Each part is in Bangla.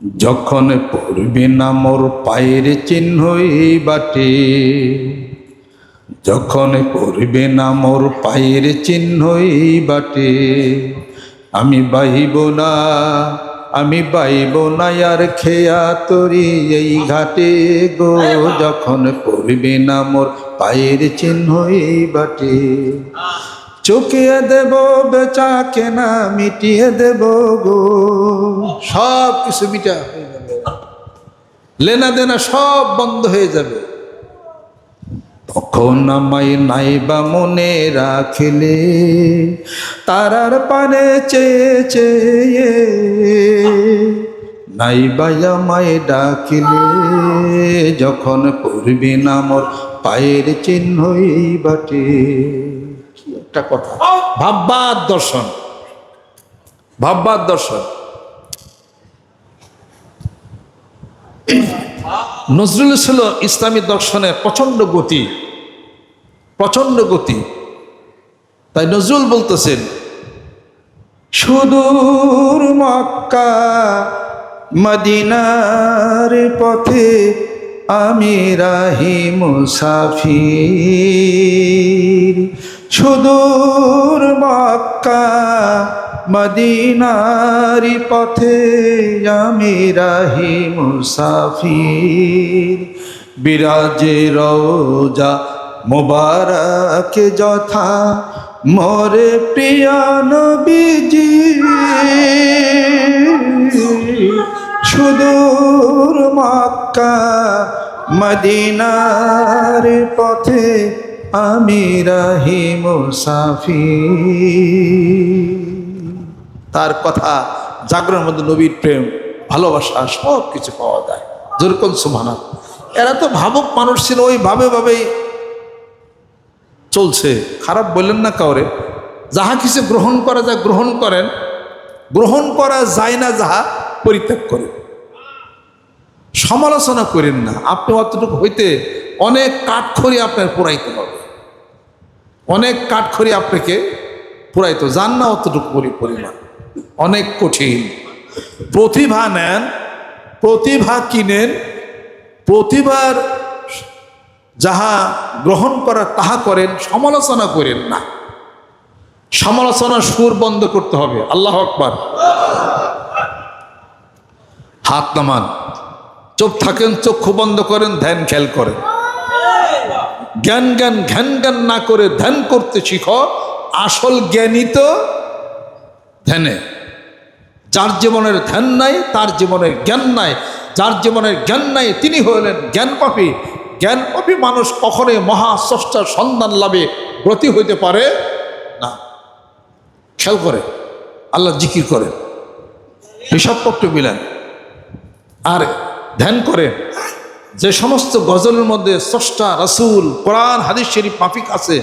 যখন পড়বে না মোর পায়ের চিহ্ন এই বাটে, যখন পড়বে না মোর পায়ের চিহ্ন এই বাটে, আমি বাইব না, আমি বাইব না আর খেয়া তরি এই ঘাটে গো, যখন পড়বে না মোর পায়ের চিহ্ন এই বাটে। চুকিয়ে দেব, বেচা কেনা, মিটিয়ে দেব গো। সব কিছু মিটা হয়ে যাবে। লেনা দেনা সব বন্ধ হয়ে যাবে। তখন আমায় নাইবা মনে রাখিলে, তারার পানে চেয়ে চেয়ে নাইবা আমায় ডাকিলে, যখন পড়বি না মোর পায়ের চিহ্নই বাটে। একটা কথা। ভাববার দর্শন। ভাববার দর্শন। নজরুল ছিল ইসলামী দর্শনের প্রচণ্ড গতি। প্রচণ্ড গতি। তাই নজরুল বলতেছেন সুদূর মক্কা মদিনার পথে আমি রাহি মুসাফির। সুদূর মক্কা মদিনার পথে আমি রাহি মুসাফির। বিরাজে রোজা মোবারক যথা মোরে প্রিয় নবীজি। সুদূর মক্কা মদিনার পথে আমি রাহি মুসাফি তার কথা জাগরণ মধ্যে নবীর প্রেম, ভালোবাসা সব কিছু পাওয়া যায়। যেরকম সুমানা এরা তো ভাবুক মানুষ ছিল ওই ভাবে ভাবেই চলছে। খারাপ বললেন না কাউরে। যাহা কিছু গ্রহণ করা যায় গ্রহণ করেন। গ্রহণ করা যায় না যাহা পরিত্যাগ করেন। সমালোচনা করেন না। আপনি অতটুকু হইতে অনেক কাঠখড়ি আপনার পুরাইতে হবে। অনেক কাঠখড়ি আপনাকে পুরাইতে যান না অতটুকু পরি- পরিমাণ। অনেক কঠিন। প্রতিভা নেন, প্রতিভা কিনেন, প্রতিভার যাহা গ্রহণ করার তাহা করেন, সমালোচনা করেন না। সমালোচনা সুর বন্ধ করতে হবে। আল্লাহ আকবার। হাত নামান। চোখ থাকেন, চক্ষু বন্ধ করেন, ধ্যান খেয়াল করেন। জ্ঞান জ্ঞান, ঘ্যান জ্ঞান না করে ধ্যান করতে শিখো। আসল জ্ঞানী তো ধ্যানে। যার জীবনের ধ্যান নাই, তার জীবনের জ্ঞান নাই। যার জীবনের জ্ঞান নাই, তিনি হলেন জ্ঞান পাপী জ্ঞান পাপী মানুষ কখনোই মহাস্রষ্টার সন্ধান লাভে ব্রতী হইতে পারে না। খেয়াল করে, আল্লাহ জিকির করে হিসাবপত্র মিলেন। আর ধ্যান করে যে সমস্ত গজলের মধ্যে স্রষ্টা, রাসুল, কোরআন, হাদিস শরীফ, মাফিক আছে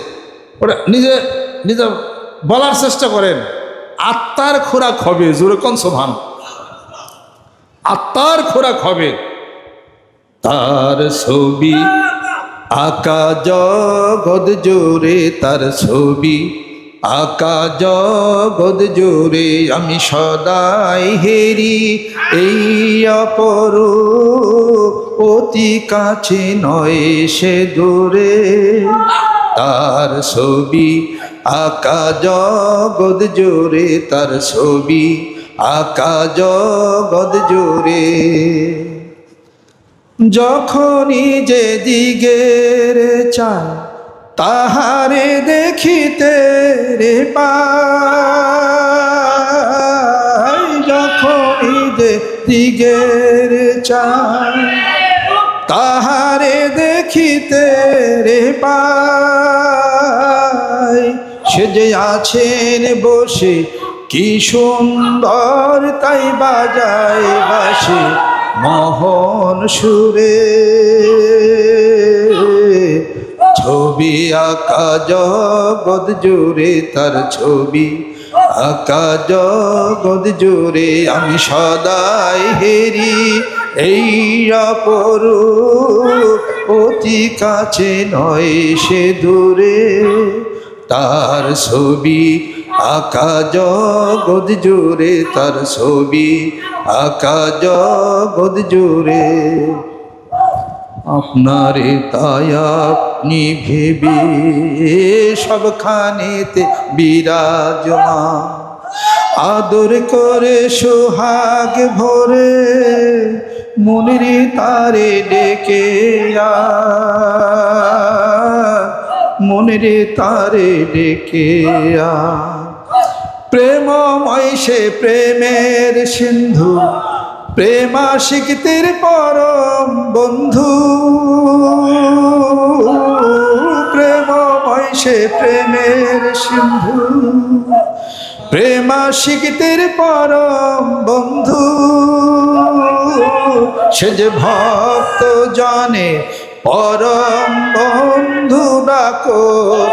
ওটা নিজে নিজে বলার চেষ্টা করেন, আত্মার খোরাক হবে জোরকন সোভান আত্মার খোরাক হবে। তার ছবি আকা জগৎ জোরে তার ছবি আকা জগৎ জোরে আমি সদাই হেরি, এই অপর অতি কাছে নয় সে দূরে। তার ছবি আকা জগৎ জোরে তার ছবি আকা জগৎ জোরে যখনই যে দিগের চায়, তাহারে দেখিতে রে পাই যখনই যে দিগের চায় তাহারে দেখিতে রে পাই। সে যে আছেন বসে, কি সুন্দর তাই বাজায় বাসে মোহন সুরে। ছবি আকা জগৎ জোরে তার ছবি আকা জগৎ জোরে আমি সদাই হেরি, এই অপরু অতি কাছে নয় সে দূরে। তার ছবি আকা জগৎ জুড়ে, তার ছবি আকা জগৎ জুড়ে। আপনারে তাই আপনি ভেবে সবখানেতে বিরাজমান আদর করে সোহাগ ভরে মনের তারে ডেকে মনের তারে ডেকে। প্রেমময় সে প্রেমের সিন্ধু প্রেমাশিকতির পরম বন্ধু। প্রেমময় সে প্রেমের সিন্ধু। প্রেমাশিকতির পরম বন্ধু। সে যে ভক্ত জানে, পরম বন্ধু ডাকো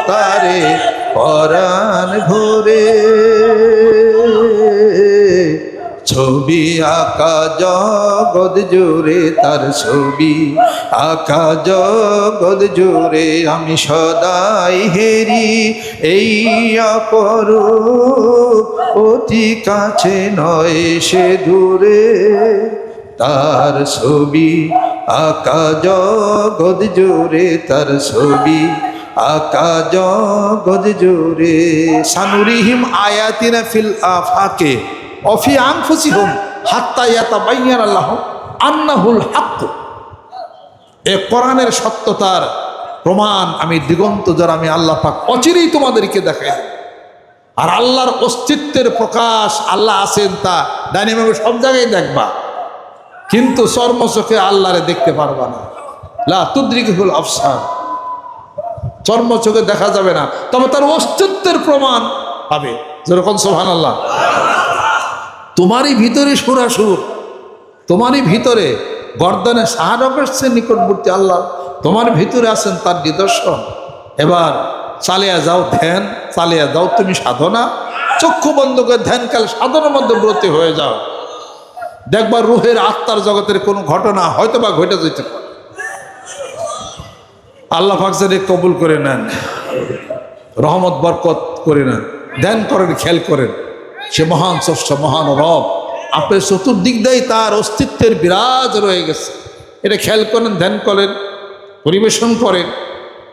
তারে, পরাণ ভরে। ছবি, আকা জগৎ জোরে তার ছবি, আকা জগৎ জোরে আমি সদাই হেরি। এই অপর অতি কাছে নয় সে দূরে। তার ছবি, আকা জগৎ জোরে তার ছবি, আকা জগৎ জোরে সানুরিহিম আয়াতিনা ফিল আফাকে। অফি হাত্তা ইয়াতাবাইয়ান আল্লাহ আন্নাহুল হাক্ক। এ কোরআনের সত্যতার প্রমাণ আমি দিগন্ত যারা আমি আল্লাহ পাক অচিরেই তোমাদেরকে দেখাই আর আল্লাহর অস্তিত্বের প্রকাশ আল্লাহ আছেন তা ডাইনামিক সব জায়গায় দেখবা। কিন্তু চর্ম চোখে আল্লাহরে দেখতে পারবা না। লা তুদ্রিকুল আফসার চর্ম চোখে দেখা যাবে না। তবে তার অস্তিত্বের প্রমাণ পাবে। যেরকম সোহান আল্লাহ তোমারই ভিতরে সুরাসুর, তোমারই ভিতরে গর্দনে শাহরকের সে নিকটবর্তী আল্লাহ, তোমার ভিতরে আছেন তার নিদর্শন। এবার চালিয়া যাও ধ্যান, চালিয়া যাও তুমি সাধনা, চক্ষু বন্ধ করে ধ্যানকাল সাধনার মধ্যে ব্রতী হয়ে যাও। দেখবার রুহের আত্মার জগতের কোনো ঘটনা হয়তো বা ঘটে যেতে পারে। আল্লাহ ফাকসারে কবুল করে নেন, রহমত, বরকত করে নেন, ধ্যান করেন, খেয়াল করেন। সে মহান স্রষ্টা, মহান রব। আপনার চতুর্দিক দিয়ে তার অস্তিত্বের বিরাজ রয়ে গেছে। এটা খেয়াল করেন, ধ্যান করেন, পরিবেশন করেন।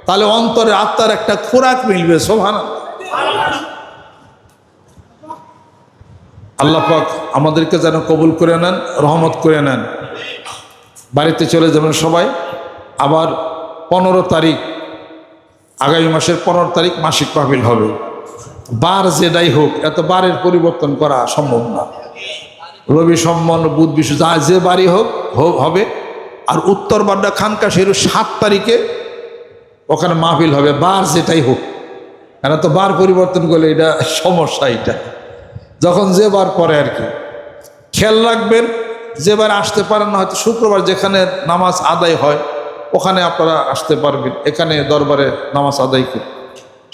তাহলে অন্তরে আত্মার একটা খোরাক মিলবে সোভান আল্লাহ পাক আমাদেরকে যেন কবুল করে নেন, রহমত করে নেন। বাড়িতে চলে যাবেন সবাই। আবার পনেরো তারিখ, আগামী মাসের পনেরো তারিখ মাসিক মাহফিল হবে। বার যেটাই হোক, এত বারের পরিবর্তন করা সম্ভব না। রবি সম্মান, বুধ বিশ্ব, যা যে বাড়ি হোক হবে। আর উত্তর বাড্ডা খানকা সেরু সাত তারিখে ওখানে মাহফিল হবে, বার যেটাই হোক। এরা তো বার পরিবর্তন করলে এটা সমস্যা এটা। যখন যে বার পরে আর কি। খেয়াল রাখবেন যেবার আসতে পারেন না, হয়তো শুক্রবার যেখানে নামাজ আদায় হয়, ওখানে আপনারা আসতে পারবেন। এখানে দরবারে নামাজ আদায় করি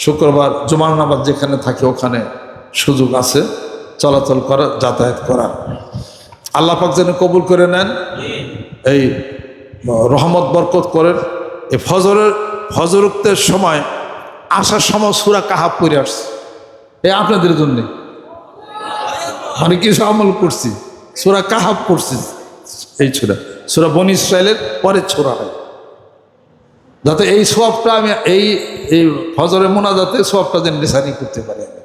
শুক্রবার জুমার নামাজ যেখানে থাকে, ওখানে সুযোগ আছে চলাচল করা, যাতায়াত করার আল্লাহ পাক যেন কবুল করে নেন, এই রহমত, বরকত করেন। এই ফজরের ফজরুক্তের সময় আসার সময় সুরা কাহাব করে আসছে। এই আপনাদের জন্যে। মানে কিছু আমল করছি। সুরা কাহাব করছি এই ছোড়া সুরা বন ইসরায়েলের পরের ছোড়া হয়। যাতে এই সবটা আমি এই এই ফজরে মোনাজাতে সবটা যেন নিশানি করতে পারি। আমি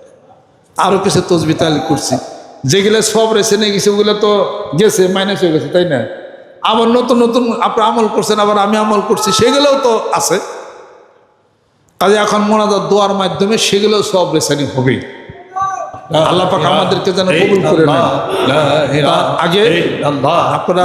আরও কিছু তসবি তালি করছি। যেগুলো সব রেসে নিয়ে গেছে ওগুলো তো গেছে মাইনাস হয়ে গেছে তাই না? আবার নতুন নতুন আপনি আমল করছেন আবার আমি আমল করছি সেগুলোও তো আছে। কাজে এখন মোনাজাত দোয়ার মাধ্যমে সেগুলো সব রেসানি হবেই। আল্লাহ পাক আমাদেরকে যেন কবুল করে নেন। আগে আপনারা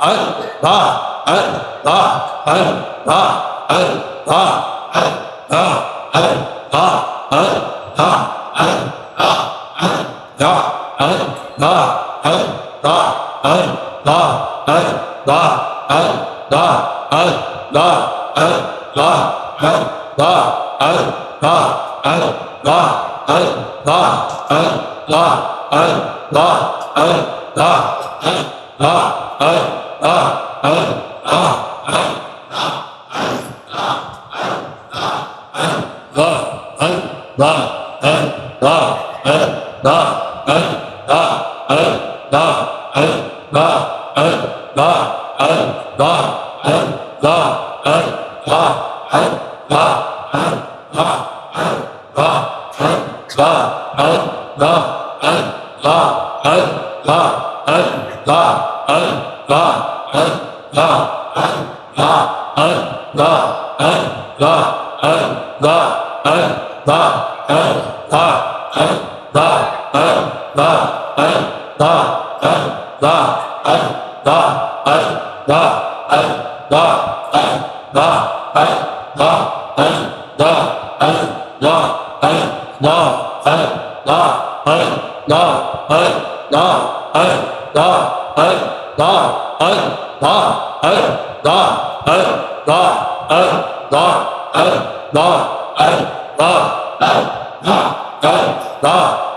la la la la la Love. Uh. da da da da illallah illallah illallah illallah illallah illallah illallah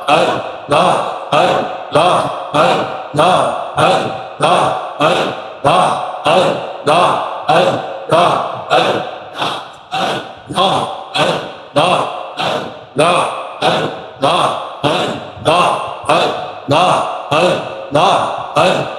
illallah illallah illallah illallah Allah Allah Allah Allah Allah Allah Allah Allah লা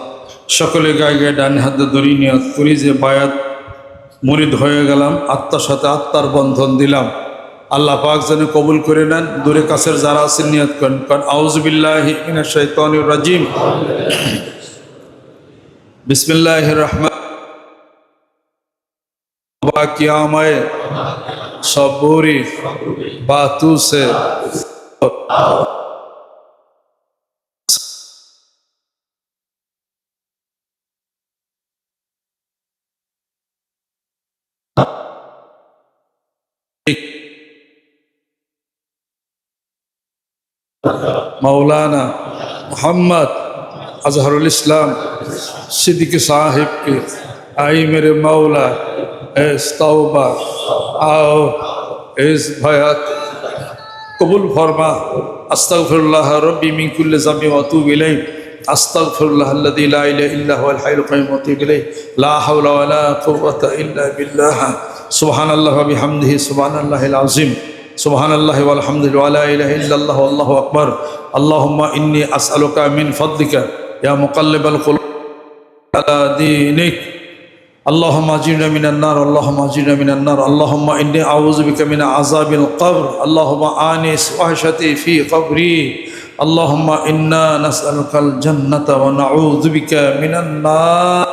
সকলে গায়ে গায়ে ডান হাতে দড়ি নিয়ত করি যে বায়াত মরিদ হয়ে গেলাম, আত্মার সাথে আত্মার বন্ধন দিলাম। আল্লাহ পাক যেন কবুল করে নেন, দূরে কাছের যারা আছেন নিয়ত করেন। কারণ আউজবিল্লাহিম বিসমিল্লাহ রহমান। বা কিয়ামায় সবুরি, বাতুসে। مولانا محمد اظہر الاسلام صدق صاحب کے آئی میرے مولا ایس توبہ آؤ ایس بھیات قبول فرما۔ استغفر اللہ ربی من کل ذنب واتوب الیہ۔ استغفر اللہ الذي لا اله الا هو الحي القيوم واتوب اليه لا حول ولا قوة الا بالله سبحان اللہ وبحمده سبحان اللہ العظیم۔ سبحان الله والحمد لله ولا إله إلا الله والله أكبر. اللهم إني أسألك من فضلك يا مقلب القلوب على دينك. اللهم اجرنا من النار اللهم اجرنا من النار. اللهم إني أعوذ بك من عذاب القبر. اللهم آنس وحشتي في قبري. اللهم إنا نسألك الجنة ونعوذ بك من النار.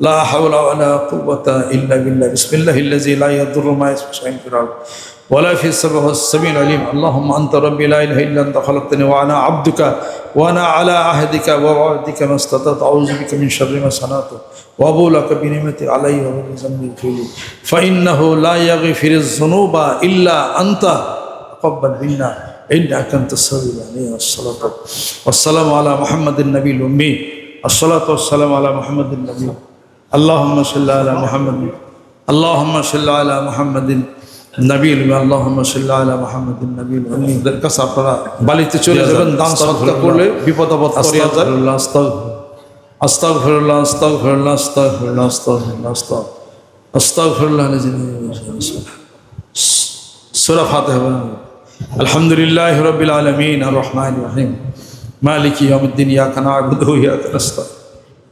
لا حول ولا قوة إلا بالله. بسم الله الذي لا يضر ما اسم شيء في الأرض. ولا في هو السميع العليم. اللهم أنت ربي لا إله إلا أنت خلقتني وأنا عبدك وأنا على عهدك ووعدك ما استطعت. أعوذ بك من شر ما صنعت وأبو لك بنعمتي علي وبذنبي فيي فإنه لا يغفر الذنوب إلا أنت. تقبل منا إنك أنت السميع العليم. والصلاة والسلام على محمد النبي الأمي. الصلاة والسلام على محمد النبي. اللهم صل على محمد. اللهم صل على محمد. নবীল আল্লাহম সাল্লাহ আলা মোহাম্মদ নবীল উনিদের কাছে আপনারা বালিতে চলে যাবেন দান সত্তা করলে বিপদ আপদ করিয়া যায় আস্তাগফিরুল্লাহ আস্তাগফিরুল্লাহ আস্তাগফিরুল্লাহ আস্তাগফিরুল্লাহ আস্তাগ আস্তাগফিরুল্লাহ সূরা ফাতিহা আলহামদুলিল্লাহি রাব্বিল আলামিন আর রহমানির রহিম। মালিকি ইয়াউমিদ্দিন ইয়াকা না'বুদু ওয়া ইয়াকা নাস্তাইন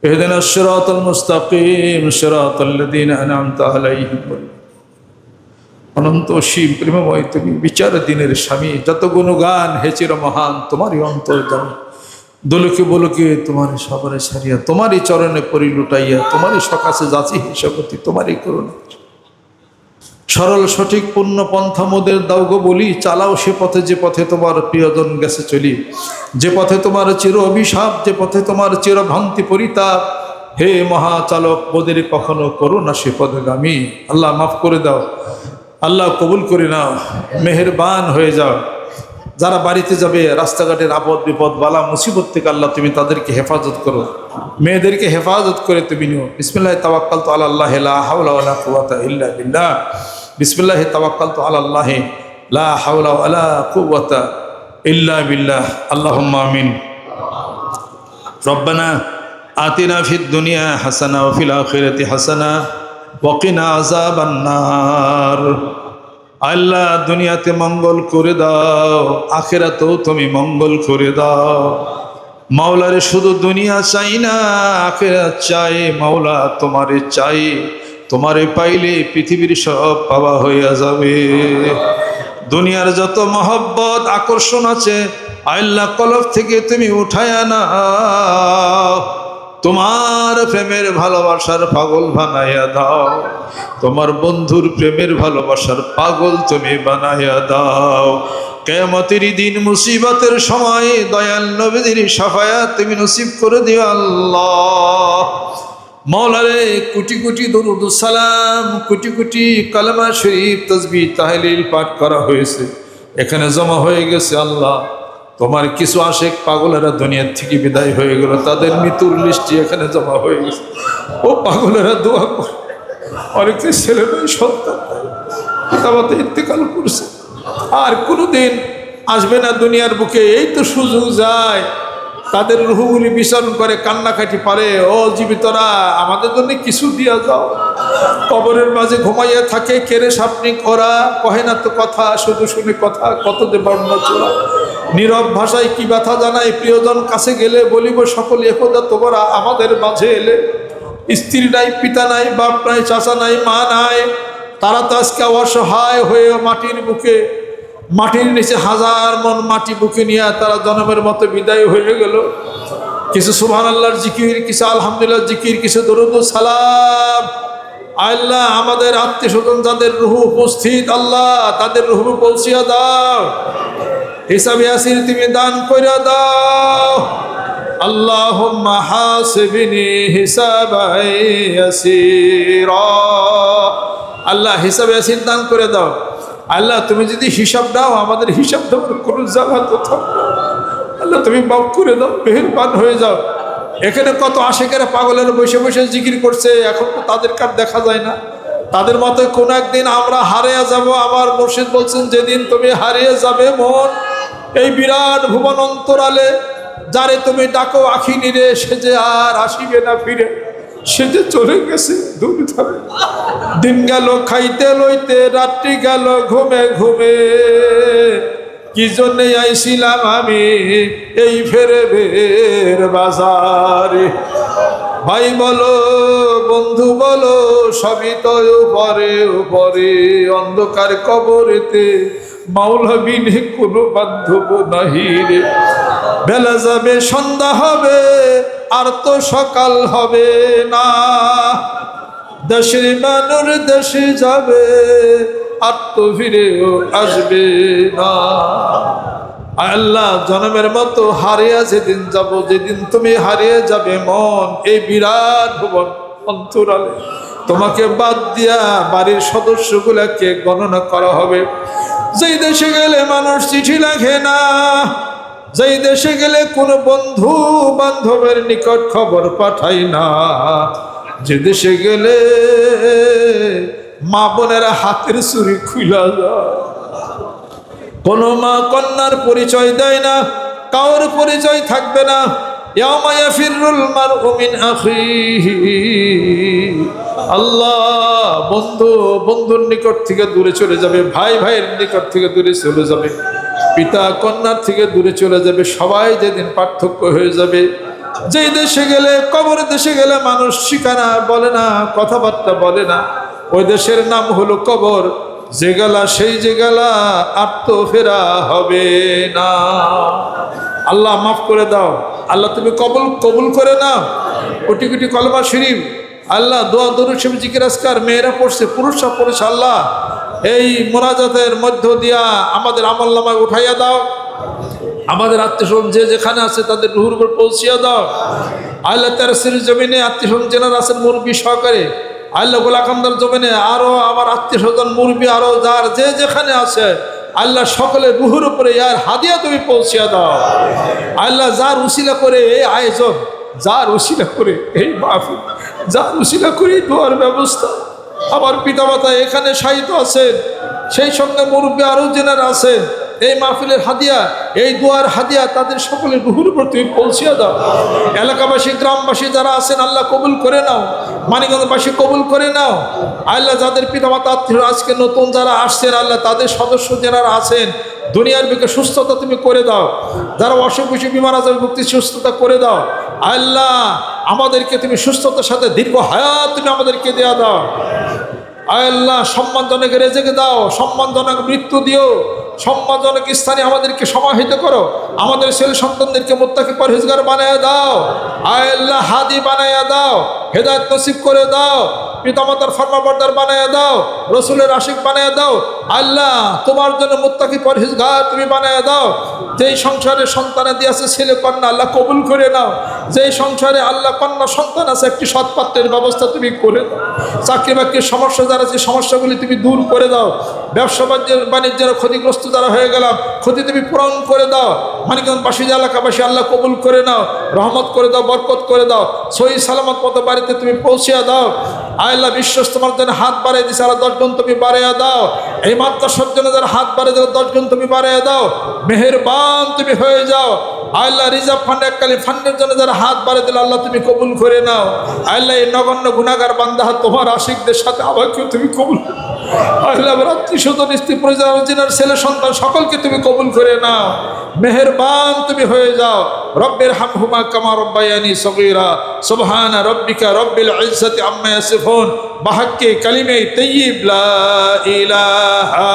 ইহদিনাস সিরাতাল মুস্তাকিম সিরাতাল লাযীনা আন'আমতা আলাইহিম। অনন্ত অসীম প্রেমময় তুমি বিচার দিনের স্বামী, যত গুণগান হেচির মহান তোমারই অন্তর জানি দোলকে বলকে তোমার সবরে সারিয়া, তোমারই চরণে পরি লুটাইয়া, তোমারই সকাশে যাচি হিসাবতি তোমারই করুণা। সরল সঠিক পূর্ণ পন্থা মোদের দাও গো বলি, চালাও সে পথে যে পথে তোমার প্রিয়জন গেছে চলি। যে পথে তোমার চির অভিশাপ, যে পথে তোমার চির ভ্রান্তি পরিতাপ, হে মহাচালক, মোদের কখনো করো না সে পথে গামী আল্লাহ মাফ করে দাও। আল্লাহ কবুল করে নাও, মেহেরবান হয়ে যাও। যারা বাড়িতে যাবে, রাস্তাঘাটের আপদ বিপদ, বালা মুসিবত থেকে আল্লাহ তুমি তাদেরকে হেফাজত করো। মেয়েদেরকে হেফাজত করে তুমি নিও। বিসমিল্লাহ তাওয়াক্কাল তো আল্লাহ, লা হাওলা ওয়ালা কুওয়াতা ইল্লা বিল্লাহ। বিসমিল্লাহ তাওয়াক্কাল তো আল্লাহ, লা হাওলা ওয়ালা কুওয়াতা ইল্লা বিল্লাহ। আল্লাহুম্মা আমিন। রব্বানা আতিনা ফিদ দুনিয়া হাসানা ওয়া ফিল আখিরাতি হাসানা। নার আল্লাহ দুনিয়াতে মঙ্গল করে দাও, আখেরাতেও তুমি মঙ্গল করে দাও। মাওলারে শুধু দুনিয়া চাই না আখেরা চাই, মাওলা তোমারে চাই। তোমারে পাইলে পৃথিবীর সব পাওয়া হইয়া যাবে। দুনিয়ার যত মহব্বত, আকর্ষণ আছে, আল্লাহ কলব থেকে তুমি উঠায় না তোমার প্রেমের ভালোবাসার পাগল বানাইয়া দাও। তোমার বন্ধুর প্রেমের ভালোবাসার পাগল তুমি বানাইয়া দাও। কেমতের দিন মুসিবতের সময় দয়াল নবীদের সাফায়া তুমি নসিব করে দিও আল্লাহ। মৌলারে কোটি কোটি সালাম, কোটি কোটি কালামা শরীফ তসবি তাহলিল পাঠ করা হয়েছে। এখানে জমা হয়ে গেছে আল্লাহ। তোমার কিছু আশেক পাগলেরা দুনিয়ার থেকে বিদায় হয়ে গেল, তাদের মৃত্যুর লিস্টি এখানে জমা হয়ে গেছে। ও পাগলেরা দোয়া করে। অনেকে ছেলে মেয়ে, সন্তান পিতামাতা ইন্তেকাল করছে। আর কোনোদিন আসবে না দুনিয়ার বুকে। এই তো সুযোগ যায়। তাদের রুহুগুলি বিচরণ করে, কান্নাকাটি পারে। ও জীবিতরা, আমাদের জন্য কিছু দিয়া যাও। কবরের মাঝে ঘুমাইয়া থাকে, কেড়ে সাপনি করা, কহে না তো কথা, শুধু শুনে কথা কত যে বর্ণনা চোরা নীরব ভাষায় কি ব্যথা জানাই প্রিয়জন কাছে গেলে বলিব, সকল একদা তোমরা আমাদের মাঝে এলে। স্ত্রী নাই, পিতা নাই, বাপ নাই, চাচা নাই, মা নাই। তারা তো আজকে অসহায় হয়ে মাটির বুকে, মাটির নিচে হাজার মন মাটি বুকে নিয়ে তারা জনমের মতো বিদায় হয়ে গেল। কিছু সুবহান আল্লাহর জিকির, কিছু আলহামদুলিল্লাহ জিকির, কিছু দরুদ সালাম। আল্লাহ, আমাদের আত্মীয় স্বজন যাদের রুহু উপস্থিত, আল্লাহ, তাদের রুহু পৌঁছিয়া দাও। হিসাবে আসির তুমি দান করে দাও। আল্লাহ হাসিবিনি আসিরা আল্লাহ হিসাবে আসির দান করে দাও। আল্লাহ, তুমি যদি হিসাব দাও, আমাদের হিসাব দেওয়ার কোনো জায়গা তো আল্লাহ, তুমি মাফ করে দাও, মেহেরবান হয়ে যাও। এখানে কত আশেকেরা পাগলের বসে বসে জিকির করছে, এখন তো তাদের কার দেখা যায় না। তাদের মতো কোন একদিন আমরা হারিয়ে যাব আমার মুর্শিদ বলছেন, যেদিন তুমি হারিয়ে যাবে মন এই বিরাট ভুবন অন্তরালে, যারে তুমি ডাকো আখি নিরে, সে যে আর আসিবে না ফিরে। সে যে চলে গেছে দিন গেল খাইতে লইতে, রাত্রি গেল ঘুমে ঘুমে। কি জন্যে আইছিলাম আমি এই ফেরে বের বাজারে? ভাই বলো, বন্ধু বলো, সবই তো উপরে উপরে অন্ধকার কবরেতে। মাওলা বিনে কোনো বান্ধব নাহি রে। বেলা যাবে, সন্ধ্যা হবে, আর তো সকাল হবে না। দেশের মানুষ দেশে যাবে, আর তো ফিরেও আসবে না। আল্লাহ, জনমের মতো হারিয়ে যেদিন যাব, যেদিন তুমি হারিয়ে যাবে মন, এই বিরাট ভুবন অন্তরালে। তোমাকে বাদ দিয়া বাড়ির সদস্যগুলাকে গণনা করা হবে। যেই দেশে গেলে মানুষ চিঠি লেখে না, যেই দেশে গেলে কোনো বন্ধু বান্ধবের নিকট খবর পাঠাই না, যে দেশে গেলে মা বোনেরা হাতের চুরি খুলা যায়। কোনো মা কন্যার পরিচয় দেয় না কাউর পরিচয় থাকবে না। ইয়াউমা ইয়াফিরুল মারউ মিন আখিহি। আল্লাহ বন্ধু, বন্ধুর নিকট থেকে দূরে চলে যাবে, ভাই ভাইয়ের নিকট থেকে দূরে চলে যাবে, পিতা কন্যার থেকে দূরে চলে যাবে, সবাই যেদিন পার্থক্য হয়ে যাবে। যেই দেশে গেলে, কবর দেশে গেলে মানুষ ঠিকানা বলে না, কথাবার্তা বলে না। ওই দেশের নাম হলো কবর, যে গেলা সেই যে গেলা, আর ফেরা হবে না। আল্লাহ মাফ করে দাও। আল্লাহ তুমি কবুল কবুল করে নাও। কোটি কোটি কলমা শরীফ। আল্লাহ দোয়া দরুদ শিব জিকিরাজকার মেয়েরা পড়ছে, পুরুষরা পড়েছে, আল্লাহ, এই মোনাজাতের মধ্য দিয়া আমাদের আমল নামায় উঠাইয়া দাও। আমাদের আত্মীয় যে যেখানে আছে তাদের রুহুর উপর পৌঁছিয়া দাও। আল্লাহ তার সির জমিনে আত্মীয় স্বজন জেনার আছেন মুরব্বী সহকারে, আল্লাহ গোলাকান্দার জমিনে আরও আমার আত্মীয় স্বজন মুরব্বী, আরও যার যে যেখানে আছে, আল্লাহ সকলে রুহুর উপরে ইয়ার হাদিয়া তুমি পৌঁছিয়া দাও। আল্লাহ যার উশিলা করে এই আয়োজন যার উশিলা করে এই মাহফিল, যার উশিলা করে দোয়ার ব্যবস্থা। আমার পিতামাতা এখানে সাহিত্য আছেন, সেই সঙ্গে মুরব্বী আরও জেনারা আছেন। এই মাহফিলের হাদিয়া, এই দোয়ার হাদিয়া তাদের সকলের রুহুর উপর তুমি পৌঁছিয়ে দাও। এলাকাবাসী, গ্রামবাসী যারা আছেন, আল্লাহ কবুল করে নাও। মানিকগঞ্জবাসী কবুল করে নাও। আল্লাহ যাদের পিতামাতা আত্মীয় আজকে নতুন যারা আসছেন, আল্লাহ তাদের সদস্য যারা আছেন। দুনিয়ার বুকে সুস্থতা তুমি করে দাও। যারা অসুখ বিসুখ বিমার আজার মুক্তি সুস্থতা করে দাও। আল্লাহ, আমাদেরকে তুমি সুস্থতার সাথে দীর্ঘ হায়াত তুমি আমাদেরকে দেওয়া দাও। আল্লাহ, সম্মানজনক রেজেকে দাও, সম্মানজনক মৃত্যু দিও, সম্মানজনক স্থানে আমাদেরকে সমাহিত করো, আমাদের ছেলে সন্তানদেরকে মোত্তাকি পরহেজগার বানায় দাও। আল্লাহ, হাদি বানায় দাও, হেদায়ত নসিব করে দাও পিতামাতার ফর্মাবর্দার বানায় দাও, রসুলের আশিক বানায় দাও, আল্লাহ তোমার জন্য মোত্তাকি পরহেজগার তুমি বানায় দাও। যেই সংসারে সন্তানে দিয়েছে ছেলে কন্যা আল্লাহ কবুল করে নাও। যেই সংসারে আল্লাহ কন্যা সন্তান আছে, একটি সৎপাত্রের ব্যবস্থা তুমি করে দাও চাকরি বাকরির সমস্যা যারা আছে, সমস্যাগুলি তুমি দূর করে দাও। ব্যবসা বাণিজ্যের বাণিজ্যের ক্ষতিগ্রস্ত যারা হয়ে গেলাম, ক্ষতি তুমি পূরণ করে দাও। মানিকগঞ্জবাসী এলাকাবাসী, আল্লাহ কবুল করে নাও, রহমত করে দাও, বরকত করে দাও। সহি সালামত মতো বাড়িতে তুমি পৌঁছিয়া দাও। আল্লাহ বিশ্বাস তোমার জন্য হাত বাড়িয়ে দিছে আল্লাহ দশজন তুমি বাড়াইয়া দাও। এই সব জন্য যারা হাত বাড়িয়ে দিল দশজন তুমি বাড়াইয়া দাও। মেহেরবান তুমি হয়ে যাও। আল্লাহ রিজার্ভ ফান্ড এককালী ফান্ডের জন্য যারা হাত বাড়িয়ে দিল, আল্লাহ তুমি কবুল করে নাও। আল্লাহ এই নগণ্য গুণাগার বান্ধা তোমার আশিকদের সাথে আমাকেও তুমি কবুল আল্লাহ আমার আত্মীয় স্বজন স্ত্রী পরিচালনার ছেলে, সন্তান, সকলকে তুমি কবুল করে নাও। মেহেরবান তুমি হয়ে যাও। রব্বের হামহুমা কামা রব্বায়ানি সগীরা। সুবহানা রব্বিকা রব্বিল ইজ্জাতি আম্মা ইয়াসিফুন। বাহাক্কে কালিমে তাইয়্যিব লা ইলাহা